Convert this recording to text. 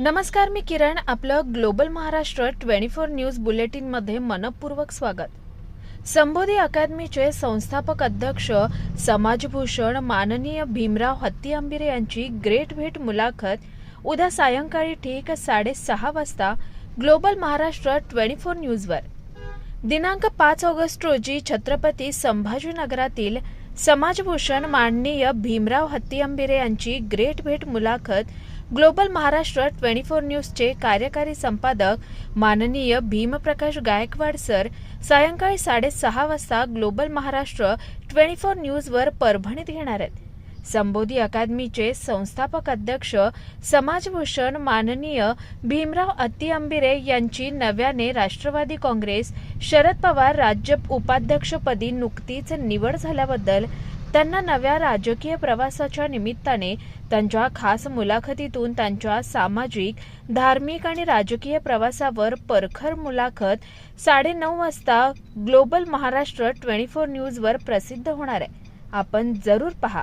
नमस्कार मी किरण आपलं global Maharashtra twenty four news बुलेटिनमध्ये मनपूर्वक स्वागत. संबोधी अकादमीचे संस्थापक अध्यक्ष समाजभूषण माननीय भीमराव हत्ती आंबिरे यांची ग्रेट भेट मुलाखत उद्या सायंकाळी ठीक साडेसहा वाजता ग्लोबल महाराष्ट्र ट्वेंटी फोर न्यूजवर. दिनांक पाच ऑगस्ट रोजी छत्रपती संभाजीनगरातील समाजभूषण माननीय भीमराव हत्तीआंबिरे यांची ग्रेट भेट मुलाखत ग्लोबल महाराष्ट्र ट्वेंटी फोर न्यूजचे कार्यकारी संपादक माननीय भीमप्रकाश गायकवाड सर सायंकाळी साडेसहा वाजता ग्लोबल महाराष्ट्र ट्वेंटी फोर न्यूजवर परभणीत घेणार आहेत. संबोधी अकादमीचे संस्थापक अध्यक्ष समाजभूषण माननीय भीमराव अत्ती यांची नव्याने राष्ट्रवादी काँग्रेस शरद पवार राज्य उपाध्यक्षपदी नुकतीच निवड झाल्याबद्दल त्यांना नव्या राजकीय प्रवासाच्या निमित्ताने त्यांच्या खास मुलाखतीतून त्यांच्या सामाजिक धार्मिक आणि राजकीय प्रवासावर परखर मुलाखत साडेनऊ वाजता ग्लोबल महाराष्ट्र ट्वेंटी फोर न्यूजवर प्रसिद्ध होणार आहे. आपण जरूर पहा.